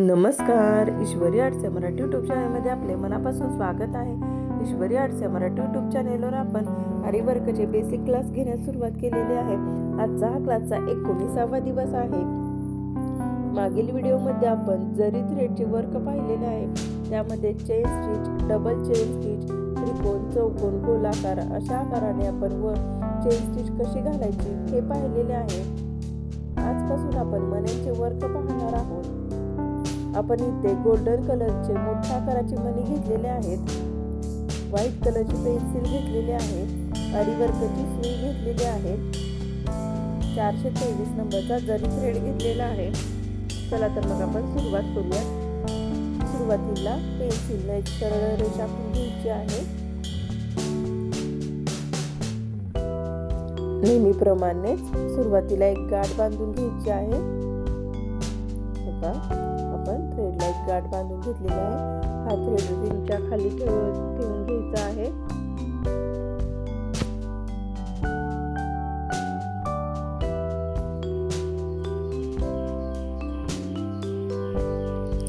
नमस्कार ईश्वरी arts Marathi YouTube चॅनलमध्ये आपले मनापासून स्वागत आहे. ईश्वरी आर्ट्स मराठी यूट्यूब चॅनेलवर आपण हरिवर्कचे बेसिक क्लास घेण्यास सुरुवात केलेली आहे. आजचा हा क्लासचा एकोणीसावा दिवस आहे. मागील व्हिडिओमध्ये आपण जरी थ्रेडचे वर्क पाहिलेले आहे त्यामध्ये chain stitch double chain stitch त्रिकोण चौकोन गोलाकार अशा आकाराने आपण व चेन स्टिच कशी घालायची हे पाहिलेले आहे. आजपासून आपण मन्यांचे वर्क पाहणार आहोत. आपण इथे गोल्डन कलरचे मोठ्या आकाराचे मणी घेतलेले आहेत. व्हाईट कलरची पेन्सिल घेतलेली आहे. वर्कची सुई घेतलेली आहे. चारशे तेवीस नंबरचा जरी थ्रेड घेतलेला आहे. चला तर मग आपण सुरुवात करूया. सुरुवातीला पेन्सिलला एक सरळ रेषा घ्यायची आहे. नेहमीप्रमाणेच सुरुवातीला एक गाठ बांधून घ्यायची आहे. गाठ बांधून घेतलेली आहे. हा थ्रेड रिंगच्या खाली ठेव ठेवून घ्यायचा आहे.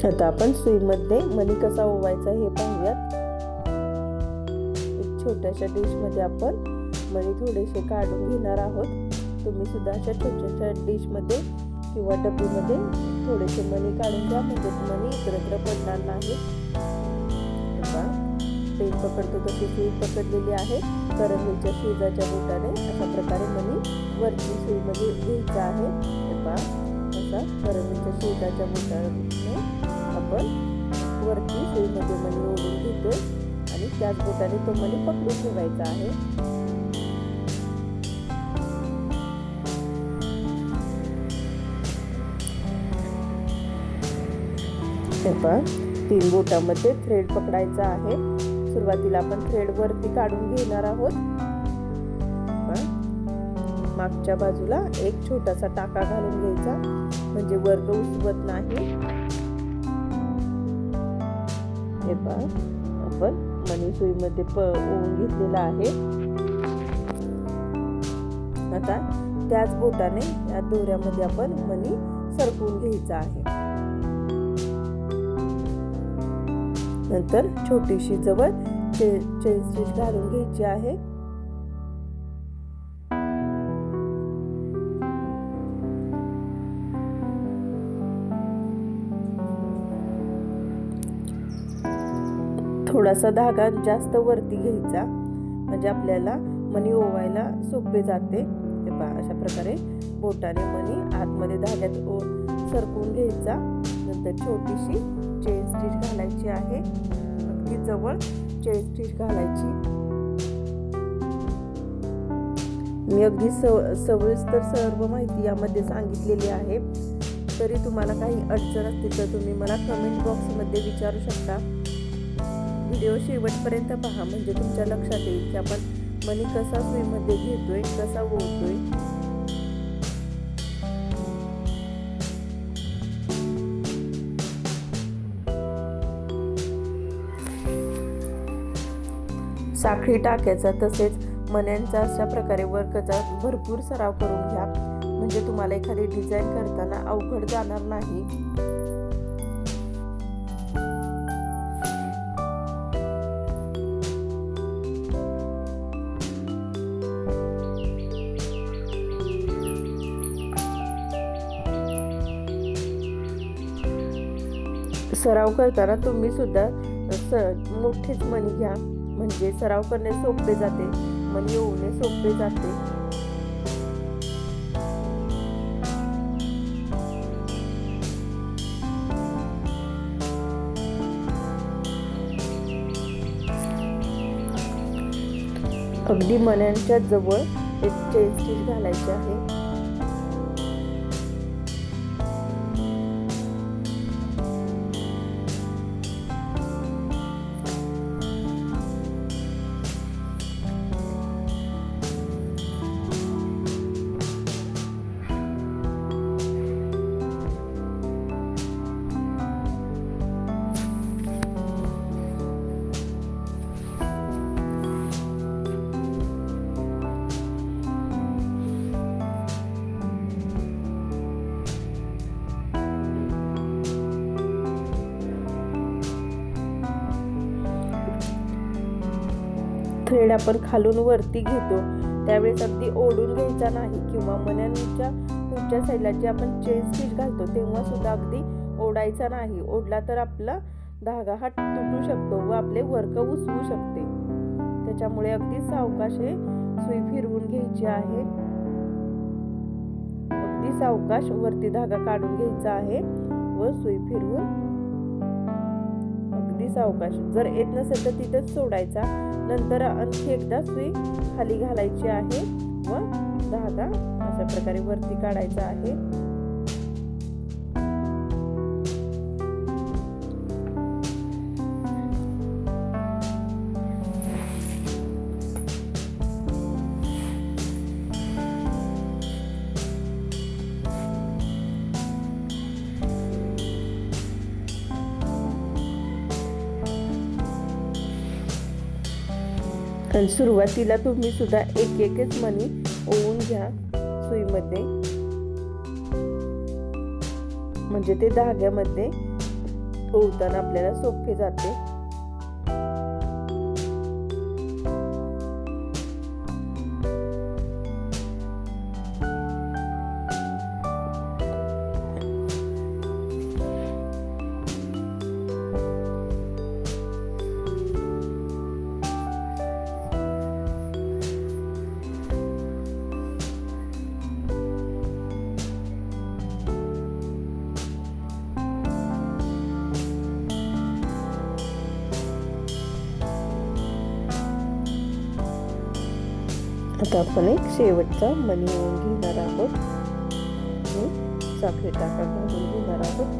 आता आपण सुईमध्ये मनी कसा ओवायचा हे पाहूयात. एक छोट्याशा डिशमध्ये आपण मणी थोडेसे काढून घेणार आहोत. तुम्ही सुद्धा अशा छोट्याशा डिशमध्ये किंवा डब्बीमध्ये थोडेसे मनी काढून घ्या म्हणजे मनी इतरत्र पडणार नाही. पेन पकडतो तशी सुई पकडलेली आहे. करंजीच्या शिजाच्या बोटाने अशा प्रकारे मनी वरची सुईमध्ये घ्यायचा आहे. असा करंजीच्या शिजाच्या बोटाने आपण वरती सुईमध्ये मणी ओढून घेतो आणि त्याच बोटाने तो मणी पकडून ठेवायचा आहे. तेव्हा तीन बोटामध्ये थ्रेड पकडायचा आहे. सुरुवातीला आपण थ्रेड वरती काढून घेणार आहोत. मागच्या बाजूला एक छोटासा टाका घालून घ्यायचा. म्हणजे वर्ग उसवत नाही. हे पहा. आपण मनी सुईमध्ये प ओवून घेतलेला आहे. आता त्याच बोटाने या दोऱ्यामध्ये आपण मनी सरकवून घ्यायचा आहे. नंतर छोटीशी जवळ चेन स्टिच घालून घ्यायची आहे. थोडासा धागा जास्त वरती घ्यायचा. म्हणजे आपल्याला मणी ओवायला सोपे जाते. पहा अशा प्रकारे बोटाने मणी आतमध्ये धाग्यात ओ घ्यायचा. नंतर छोटीशी चेन स्टिच घालायची आहे. अगदी जवळ चेन स्टिच घालायची. मी अगदी सव सविस्तर सर्व माहिती यामध्ये सांगितलेली आहे. तरी तुम्हाला काही अडचण असतील तर तुम्ही मला कमेंट बॉक्समध्ये विचारू शकता. व्हिडिओ शेवटपर्यंत पहा. म्हणजे तुमच्या लक्षात येईल की आपण मनी कसा सुईमध्ये घेतोय कसा ओढतोय. साखळी टाक्याचा तसेच मण्यांचा अशा प्रकारे वर्कचा भरपूर सराव करून घ्या. म्हणजे तुम्हाला एखादी डिझाईन करताना अवघड जाणार नाही. सराव करताना तुम्ही सुद्धा मोठीच मणी घ्या. म्हणजे सराव करणे सोपे जाते मन येऊने सोपे जाते. अगदी मण्यांच्या जवळ एक चेन स्टिच घालायचे आहे. थ्रेड आपण खालून वरती घेतो. त्यावेळेस अगदी ओढून घ्यायचा नाही किंवा मण्यांच्या पुढच्या साईडला जे आपण चेन स्टिच घालतो तेव्हा सुद्धा अगदी ओढायचा नाही. ओढला तर आपला धागा हा तुटू शकतो व आपले वर्क उसवू शकते. त्याच्यामुळे अगदी सावकाश हे सुई फिरवून घ्यायची आहे. अगदी सावकाश वरती धागा काढून घ्यायचा आहे व सुई फिरवून अगदी सावकाश. जर येत नसेल तर तिथेच सोडायचा. नंतर आणखी एकदा सुई खाली घालायची आहे. व धागा अशा प्रकारे वरती काढायचा आहे. आणि सुरुवातीला तुम्ही सुद्धा एक एकच मणी ओवून घ्या सुईमध्ये. म्हणजे ते धाग्यामध्ये ओवताना आपल्याला सोपे जाते. आता आपण एक शेवटचा मणी ओवून घेणार आहोत. आणि साखरे टाका घालून घेणार आहोत.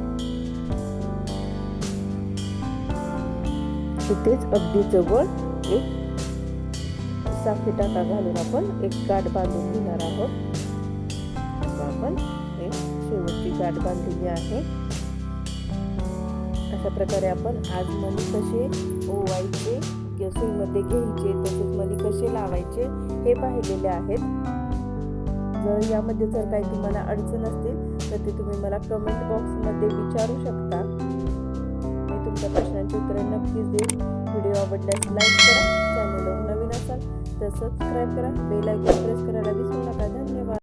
तिथेच अगदी जवळ एक साखरे टाका घालून आपण एक गाठ बांधून घेणार आहोत. आपण एक शेवटची गाठ बांधलेली आहे. अशा प्रकारे आपण आज मणी कसे ओवायचे सुईमध्ये घ्यायचे तसेच मणी कसे लावायचे हे पाहिलेले आहेत. जर यामध्ये जर काही तुम्हाला अडचण असतील तर ते तुम्ही मला कमेंट बॉक्समध्ये विचारू शकता. मी तुमच्या प्रश्नांची उत्तरे नक्कीच देईन. व्हिडिओ आवडल्यास लाईक करा चॅनलवर नवीन असाल तर सबस्क्राईब करा बेल आयकॉन प्रेस करायला विसरू नका. धन्यवाद.